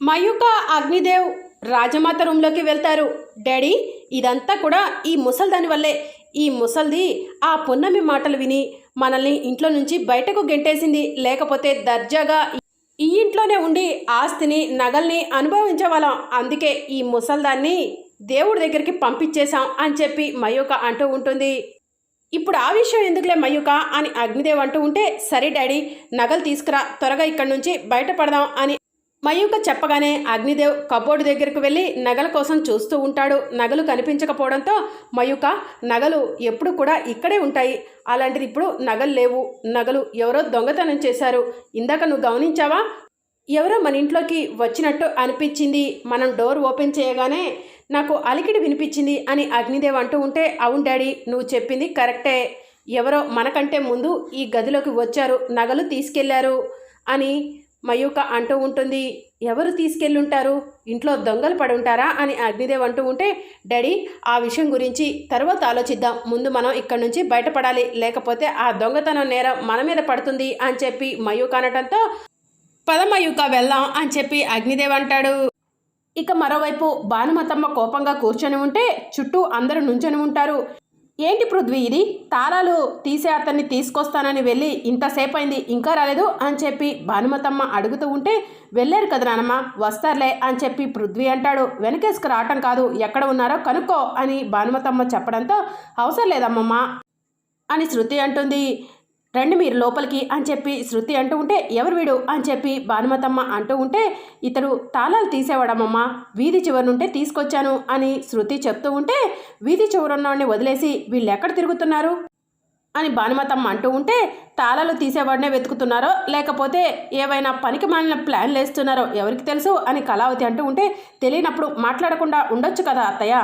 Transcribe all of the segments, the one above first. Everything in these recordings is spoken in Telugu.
మయూక అగ్నిదేవ్ రాజమాత రూమ్లోకి వెళ్తారు. డాడీ ఇదంతా కూడా ఈ ముసల్దాని వల్లే. ఈ ముసల్ది ఆ పున్నమి మాటలు విని మనల్ని ఇంట్లో నుంచి బయటకు గెంటేసింది. లేకపోతే దర్జాగా ఈ ఇంట్లోనే ఉండి ఆస్తిని నగల్ని అనుభవించేవాళ్ళం అందుకే ఈ ముసల్దాన్ని దేవుడి దగ్గరికి పంపించేశాం అని చెప్పి మయూక అంటూ ఉంటుంది. ఇప్పుడు ఆ విషయం ఎందుకులే మయూక అని అగ్నిదేవ్ అంటూ ఉంటే సరే డాడీ నగలు తీసుకురా త్వరగా ఇక్కడి నుంచి బయటపడదాం అని మయూక చెప్పగానే అగ్నిదేవ్ కబోర్డు దగ్గరకు వెళ్ళి నగల కోసం చూస్తూ ఉంటాడు. నగలు కనిపించకపోవడంతో మయూక నగలు ఎప్పుడు కూడా ఇక్కడే ఉంటాయి. అలాంటిది ఇప్పుడు నగలు లేవు. నగలు ఎవరో దొంగతనం చేశారు. ఇందాక నువ్వు గమనించావా? ఎవరో మన ఇంట్లోకి వచ్చినట్టు అనిపించింది. మనం డోర్ ఓపెన్ చేయగానే నాకు అలికిడి వినిపించింది అని అగ్నిదేవ్ అంటూ ఉంటే అవును డాడీ నువ్వు చెప్పింది కరెక్టే. ఎవరో మనకంటే ముందు ఈ గదిలోకి వచ్చారు. నగలు తీసుకెళ్ళారు అని మయూక అంటూ ఉంటుంది ఎవరు తీసుకెళ్ళుంటారు? ఇంట్లో దొంగలు పడి ఉంటారా అని అగ్నిదేవ్ అంటూ ఉంటే డాడీ ఆ విషయం గురించి తర్వాత ఆలోచిద్దాం. ముందు మనం ఇక్కడి నుంచి బయటపడాలి. లేకపోతే ఆ దొంగతనం నేరం మన మీద పడుతుంది అని చెప్పి మయూక అనటంతో పదమయూక వెళ్దాం అని చెప్పి అగ్నిదేవ్ అంటాడు. ఇక మరోవైపు భానుమతమ్మ కోపంగా కూర్చొని ఉంటే చుట్టూ అందరూ నుంచొని ఉంటారు. ఏంటి పృథ్వీ ఇది? తాళాలు తీసే అతన్ని తీసుకొస్తానని వెళ్ళి ఇంతసేపు అయింది ఇంకా రాలేదు అని చెప్పి భానుమతమ్మ అడుగుతూ ఉంటే వెళ్ళారు కదా నానమ్మ వస్తారులే అని చెప్పి పృథ్వీ అంటాడు. వెనకేసుకు రావటం కాదు ఎక్కడ ఉన్నారో కనుక్కో అని భానుమతమ్మ చెప్పడంతో అవసరం లేదమ్మమ్మ అని శృతి అంటుంది. రండి మీరు లోపలికి అని చెప్పి శృతి అంటూ ఉంటే ఎవరు వీడు అని చెప్పి భానుమతమ్మ అంటూ ఉంటే ఇతడు తాళాలు తీసేవాడమ్మమ్మ వీధి చివరి నుంటే తీసుకొచ్చాను అని శృతి చెప్తూ ఉంటే వీధి చివరున్నవాడిని వదిలేసి వీళ్ళు ఎక్కడ తిరుగుతున్నారు? అని భానుమతమ్మ అంటూ ఉంటే తాళాలు తీసేవాడినే వెతుకుతున్నారో లేకపోతే ఏవైనా పనికి మాలిన ప్లాన్లు వేస్తున్నారో ఎవరికి తెలుసు అని కళావతి అంటూ ఉంటే తెలియనప్పుడు మాట్లాడకుండా ఉండొచ్చు కదా అత్తయ్య.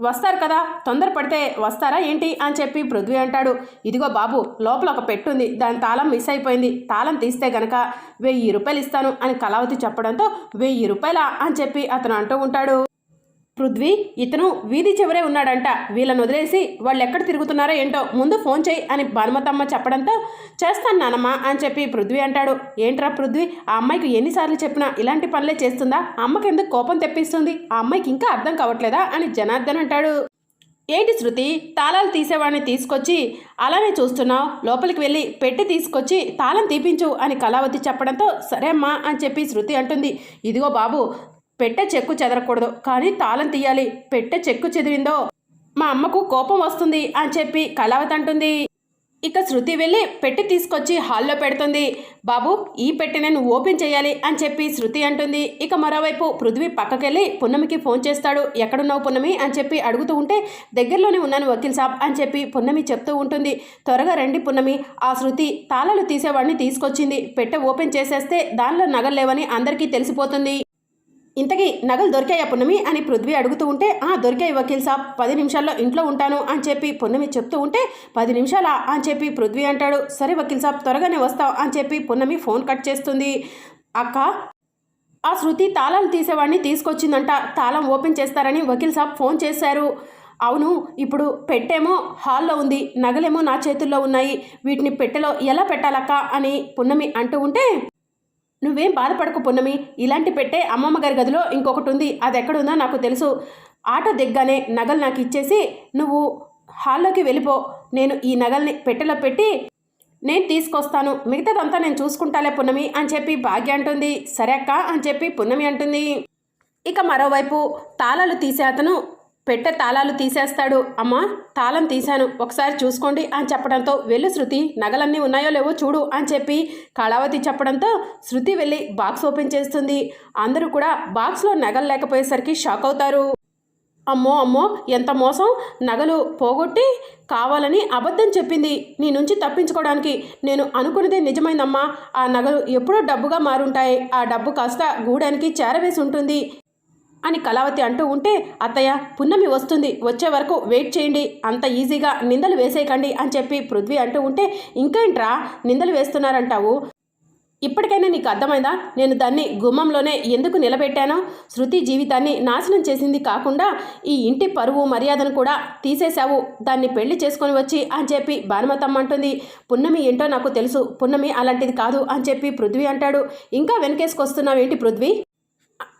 వస్తారు కదా? తొందరపడితే వస్తారా ఏంటి అని చెప్పి పృథ్వీ అంటాడు. ఇదిగో బాబు లోపల ఒక పెట్టుంది దాని తాళం మిస్ అయిపోయింది. తాళం తీస్తే గనక వెయ్యి రూపాయలు ఇస్తాను అని కళావతి చెప్పడంతో వెయ్యి రూపాయలా అని చెప్పి అతను అంటూ ఉంటాడు. పృథ్వీ ఇతను వీధి చివరే ఉన్నాడంట. వీళ్ళని వదిలేసి వాళ్ళు ఎక్కడ తిరుగుతున్నారో ఏంటో ముందు ఫోన్ చేయి అని భానుమతమ్మ చెప్పడంతో చేస్తాను నానమ్మ అని చెప్పి పృథ్వీ అంటాడు. ఏంట్రా పృథ్వీ ఆ అమ్మాయికి ఎన్నిసార్లు చెప్పినా ఇలాంటి పనులే చేస్తుందా? అమ్మకి ఎందుకు కోపం తెప్పిస్తుంది? ఆ అమ్మాయికి ఇంకా అర్థం కావట్లేదా? అని జనార్దన్ అంటాడు. ఏంటి శృతి తాళాలు తీసేవాడిని తీసుకొచ్చి అలానే చూస్తున్నావు? లోపలికి వెళ్ళి పెట్టి తీసుకొచ్చి తాళం తీపించు అని కళావతి చెప్పడంతో సరే అమ్మా అని చెప్పి శృతి అంటుంది. ఇదిగో బాబు పెట్టె చెక్కు చెదరకూడదు. కానీ తాళం తీయాలి. పెట్టె చెక్కు చెదిరిందో. మా అమ్మకు కోపం వస్తుంది అని చెప్పి కళావతి అంటుంది. ఇక శృతి వెళ్ళి పెట్టి తీసుకొచ్చి హాల్లో పెడుతుంది. బాబు ఈ పెట్టె నువ్వు ఓపెన్ చేయాలి అని చెప్పి శృతి అంటుంది. ఇక మరోవైపు పృథ్వీ పక్కకెళ్ళి పున్నమికి ఫోన్ చేస్తాడు. ఎక్కడున్నావు పున్నమి? అని చెప్పి అడుగుతూ ఉంటే దగ్గరలోనే ఉన్నాను వకీల్ సాబ్ అని చెప్పి పున్నమి చెప్తూ ఉంటుంది. త్వరగా రండి పున్నమి. ఆ శృతి తాళాలు తీసేవాడిని తీసుకొచ్చింది. పెట్టె ఓపెన్ చేసేస్తే దానిలో నగలేవని అందరికీ తెలిసిపోతుంది. ఇంతకీ నగలు దొరికాయా పున్నమి అని పృథ్వీ అడుగుతూ ఉంటే ఆ దొరికాయి వకీల్ సాబ్ పది నిమిషాల్లో ఇంట్లో ఉంటాను అని చెప్పి పున్నమి చెప్తూ ఉంటే పది నిమిషాలా? అని చెప్పి పృథ్వీ అంటాడు. సరే వకీల్ సాబ్ త్వరగానే వస్తావు అని చెప్పి పున్నమి ఫోన్ కట్ చేస్తుంది. అక్క ఆ శృతి తాళాలు తీసేవాడిని తీసుకొచ్చిందంట. తాళం ఓపెన్ చేస్తారని వకీల్ సాబ్ ఫోన్ చేశారు. అవును ఇప్పుడు పెట్టేమో హాల్లో ఉంది. నగలేమో నా చేతుల్లో ఉన్నాయి. వీటిని పెట్టెలో ఎలా పెట్టాలక్క? అని పున్నమి అంటూ ఉంటే నువ్వేం బాధపడకు పున్నమి. ఇలాంటి పెట్టే అమ్మమ్మ గారి గదిలో ఇంకొకటి ఉంది అది ఎక్కడుందో నాకు తెలుసు. ఆటో దిగ్గానే నగలు నాకు ఇచ్చేసి నువ్వు హాల్లోకి వెళ్ళిపో. నేను ఈ నగల్ని పెట్టెలో పెట్టి నేను తీసుకొస్తాను. మిగతాదంతా నేను చూసుకుంటాలే పున్నమి అని చెప్పి భాగ్య అంటుంది. సరే అక్క అని చెప్పి పున్నమి అంటుంది. ఇక మరోవైపు తాళాలు తీసే అతను పెట్టె తాళాలు తీసేస్తాడు. అమ్మా తాళం తీశాను. ఒకసారి చూసుకోండి అని చెప్పడంతో వెళ్ళు శృతి నగలన్నీ ఉన్నాయో లేవో చూడు అని చెప్పి కళావతి చెప్పడంతో శృతి వెళ్ళి బాక్స్ ఓపెన్ చేస్తుంది. అందరూ కూడా బాక్స్లో నగలు లేకపోయేసరికి షాక్ అవుతారు. అమ్మో అమ్మో ఎంత మోసం. నగలు పోగొట్టి కావాలని అబద్ధం చెప్పింది. నీ నుంచి తప్పించుకోవడానికి నేను అనుకున్నదే నిజమైందమ్మా. ఆ నగలు ఎప్పుడో డబ్బుగా మారుంటాయి. ఆ డబ్బు కాస్త గూడానికి చేరవేసి ఉంటుంది. అని కళావతి అంటూ ఉంటే అత్తయ్య పున్నమి వస్తుంది. వచ్చే వరకు వెయిట్ చేయండి. అంత ఈజీగా నిందలు వేసేయకండి అని చెప్పి పృథ్వీ అంటూ ఉంటే ఇంకేంట్రా? నిందలు వేస్తున్నారంటావు. ఇప్పటికైనా నీకు అర్థమైందా? నేను దాన్ని గుమ్మంలోనే ఎందుకు నిలబెట్టానో? శృతి జీవితాన్ని నాశనం చేసింది కాకుండా ఈ ఇంటి పరువు మర్యాదను కూడా తీసేశావు. దాన్ని పెళ్ళి చేసుకొని వచ్చి అని చెప్పి భానుమతమ్మ అంటుంది. పున్నమి ఏంటో నాకు తెలుసు. పున్నమి అలాంటిది కాదు అని చెప్పి పృథ్వీ అంటాడు. ఇంకా వెనకేసుకొస్తున్నావేంటి పృథ్వీ?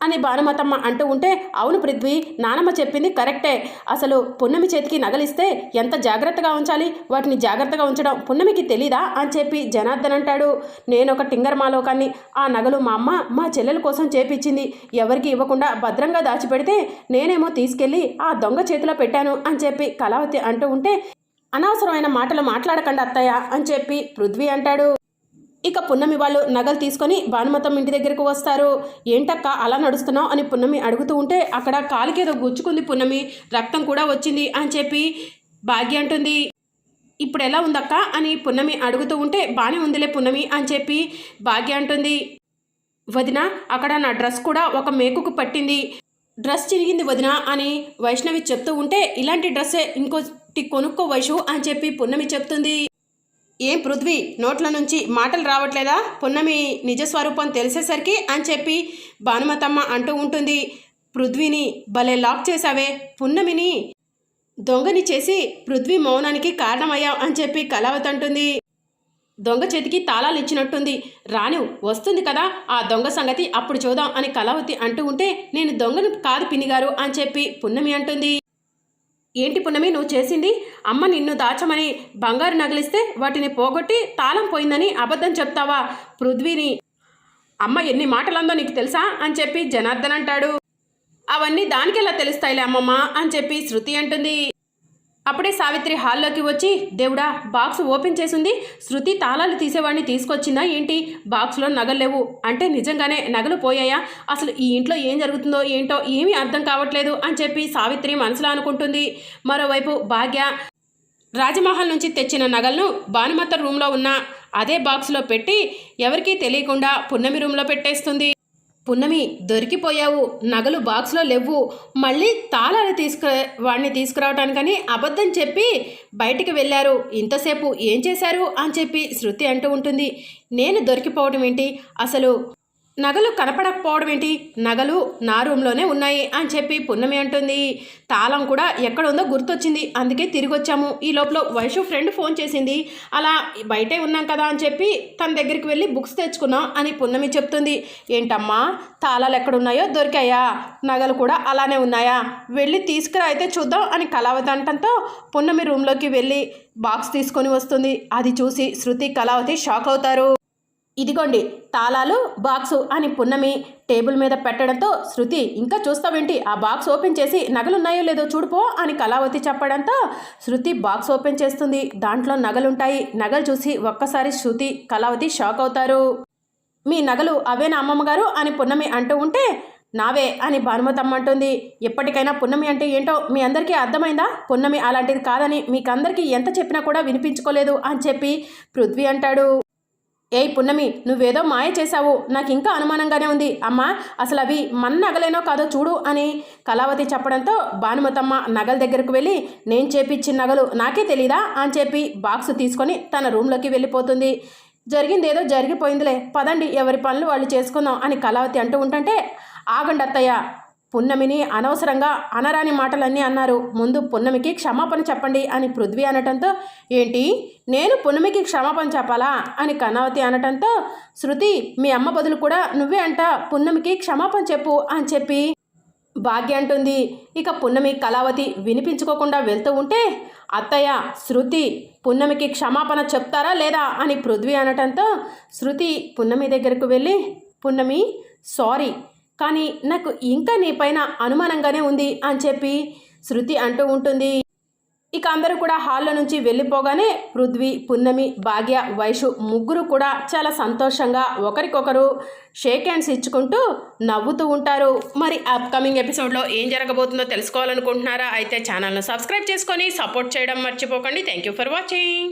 అని భానుమతమ్మ అంటూ ఉంటే అవును పృథ్వీ నానమ్మ చెప్పింది కరెక్టే. అసలు పున్నమి చేతికి నగలిస్తే ఎంత జాగ్రత్తగా ఉంచాలి? వాటిని జాగ్రత్తగా ఉంచడం పున్నమికి తెలీదా? అని చెప్పి జనార్దన్ అంటాడు. నేను ఒక టింగర్ మాలోకాన్ని. ఆ నగలు మా అమ్మ మా చెల్లెల కోసం చేపించింది ఎవరికి ఇవ్వకుండా భద్రంగా దాచిపెడితే నేనేమో తీసుకెళ్ళి ఆ దొంగ చేతిలో పెట్టాను అని చెప్పి కళావతి అంటూ ఉంటే అనవసరమైన మాటలు మాట్లాడకండి అత్తయ్య అని చెప్పి పృథ్వీ అంటాడు. ఇక పున్నమి వాళ్ళు నగలు తీసుకొని భానుమతం ఇంటి దగ్గరకు వస్తారు. ఏంటక్క అలా నడుస్తున్నావు? అని పున్నమి అడుగుతూ ఉంటే అక్కడ కాలికి ఏదో గుచ్చుకుంది పున్నమి రక్తం కూడా వచ్చింది అని చెప్పి భాగ్య అంటుంది. ఇప్పుడు ఎలా ఉందక్క? అని పున్నమి అడుగుతూ ఉంటే బాగానే ఉందిలే పున్నమి అని చెప్పి భాగ్య అంటుంది. వదిన అక్కడ నా డ్రెస్ కూడా ఒక మేకుకు పట్టింది. డ్రెస్ చిరిగింది వదిన అని వైష్ణవి చెప్తూ ఉంటే ఇలాంటి డ్రెస్సే ఇంకోటి కొనుక్కో వైషు అని చెప్పి పున్నమి చెప్తుంది. ఏం పృథ్వీ నోట్ల నుంచి మాటలు రావట్లేదా? పున్నమి నిజస్వరూపం తెలిసేసరికి అని చెప్పి భానుమతమ్మ అంటూ ఉంటుంది. పృథ్వీని భలే లాక్ చేశావే పున్నమిని. దొంగని చేసి పృథ్వీ మౌనానికి కారణమయ్యావు అని చెప్పి కళావతి అంటుంది. దొంగ చేతికి తాళాలు ఇచ్చినట్టుంది. రాను వస్తుంది కదా ఆ దొంగ సంగతి అప్పుడు చూద్దాం అని కళావతి అంటూ ఉంటే నేను దొంగను కాదు పిన్నిగారు అని చెప్పి పున్నమి అంటుంది. ఏంటి పున్నమి? నువ్వు చేసింది అమ్మ నిన్ను దాచమని బంగారు నగలిస్తే వాటిని పోగొట్టి తాళం పోయిందని అబద్ధం చెప్తావా? పృథ్వీని అమ్మ ఎన్ని మాటలందో నీకు తెలుసా? అని చెప్పి జనార్దన్ అంటాడు. అవన్నీ దానికెలా తెలుస్తాయిలే అమ్మమ్మ? అని చెప్పి శృతి అంటుంది. అప్పుడే సావిత్రి హాల్లోకి వచ్చి దేవుడా బాక్స్ ఓపెన్ చేసింది. శృతి తాళాలు తీసేవాడిని తీసుకొచ్చిందా ఏంటి? బాక్స్లో నగలు లేవు. అంటే నిజంగానే నగలు పోయాయా? అసలు ఈ ఇంట్లో ఏం జరుగుతుందో ఏంటో ఏమీ అర్థం కావట్లేదు అని చెప్పి సావిత్రి మనసులో అనుకుంటుంది. మరోవైపు భాగ్య రాజమహల్ నుంచి తెచ్చిన నగలను భానుమత రూమ్లో ఉన్న అదే బాక్స్లో పెట్టి ఎవరికీ తెలియకుండా పున్నమి రూమ్లో పెట్టేస్తుంది. పున్నమి దొరికిపోయావు. నగలు బాక్స్లో లేవు. మళ్ళీ తాళాలు తీసుకు వాడిని తీసుకురావటానికని అబద్ధం చెప్పి బయటికి వెళ్ళారు. ఇంతసేపు ఏం చేశారు? అని చెప్పి శృతి అంటూ ఉంటుంది. నేను దొరికిపోవడం ఏంటి? అసలు నగలు కనపడకపోవడం ఏంటి? నగలు నా రూమ్లోనే ఉన్నాయి అని చెప్పి పున్నమి అంటుంది. తాళం కూడా ఎక్కడ ఉందో గుర్తొచ్చింది. అందుకే తిరిగి వచ్చాము ఈ లోపల వైషు ఫ్రెండ్ ఫోన్ చేసింది. అలా బయటే ఉన్నాం కదా అని చెప్పి తన దగ్గరికి వెళ్ళి బుక్స్ తెచ్చుకున్నాం అని పున్నమి చెప్తుంది. ఏంటమ్మా? తాళాలు ఎక్కడున్నాయో దొరికాయా? నగలు కూడా అలానే ఉన్నాయా? వెళ్ళి తీసుకురా అయితే చూద్దాం అని కళావతి అంటంతో పున్నమి రూమ్లోకి వెళ్ళి బాక్స్ తీసుకొని వస్తుంది. అది చూసి శృతి కళావతి షాక్ అవుతారు. ఇదిగోండి తాళాలు బాక్సు అని పున్నమి టేబుల్ మీద పెట్టడంతో శృతి ఇంకా చూస్తావేంటి? ఆ బాక్స్ ఓపెన్ చేసి నగలున్నాయో లేదో చూడుపో అని కళావతి చెప్పడంతో శృతి బాక్స్ ఓపెన్ చేస్తుంది. దాంట్లో నగలుంటాయి. నగలు చూసి ఒక్కసారి శృతి కళావతి షాక్ అవుతారు. మీ నగలు అవేనా అమ్మమ్మగారు? అని పున్నమి అంటూ ఉంటే నావే అని భానుమతమ్మ అంటుంది. ఎప్పటికైనా పున్నమి అంటే ఏంటో మీ అందరికీ అర్థమైందా? పున్నమి అలాంటిది కాదని మీకందరికీ ఎంత చెప్పినా కూడా వినిపించుకోలేదు అని చెప్పి పృథ్వీ అంటాడు. ఏయ్ పున్నమి నువ్వేదో మాయ చేశావు. నాకు ఇంకా అనుమానంగానే ఉంది. అమ్మా అసలు అవి మన నగలేనో కాదో చూడు అని కళావతి చెప్పడంతో భానుమతమ్మ నగల దగ్గరకు వెళ్ళి నేను చేపిచ్చిన నగలు నాకే తెలీదా? అని చెప్పి బాక్స్ తీసుకొని తన రూమ్లోకి వెళ్ళిపోతుంది. జరిగిందేదో జరిగిపోయిందిలే. పదండి ఎవరి పనులు వాళ్ళు చేసుకుందాం అని కళావతి అంటూ ఉంటుంటే ఆగండి అత్తయ్య పున్నమిని అనవసరంగా అనరాని మాటలన్నీ అన్నారు. ముందు పున్నమికి క్షమాపణ చెప్పండి అని పృథ్వీ అనటంతో ఏంటి? నేను పున్నమికి క్షమాపణ చెప్పాలా? అని కనావతి అనటంతో శృతి మీ అమ్మ బదులు కూడా నువ్వే అంట పున్నమికి క్షమాపణ చెప్పు అని చెప్పి భాగ్య అంటుంది. ఇక పున్నమి కళావతి వినిపించుకోకుండా వెళ్తూ ఉంటే అత్తయ్య శృతి పున్నమికి క్షమాపణ చెప్తారా లేదా? అని పృథ్వీ అనటంతో శృతి పున్నమి దగ్గరకు వెళ్ళి పున్నమి సారీ కానీ నాకు ఇంకా నీపైన అనుమానంగానే ఉంది అని చెప్పి శృతి అంటూ ఉంటుంది. ఇక అందరూ కూడా హాల్లో నుంచి వెళ్ళిపోగానే పృథ్వీ పున్నమి భాగ్య వైషు ముగ్గురు కూడా చాలా సంతోషంగా ఒకరికొకరు షేక్ హ్యాండ్స్ ఇచ్చుకుంటూ నవ్వుతూ ఉంటారు. మరి అప్కమింగ్ ఎపిసోడ్లో ఏం జరగబోతుందో తెలుసుకోవాలనుకుంటున్నారా? అయితే ఛానల్ను సబ్స్క్రైబ్ చేసుకొని సపోర్ట్ చేయడం మర్చిపోకండి. Thank you for watching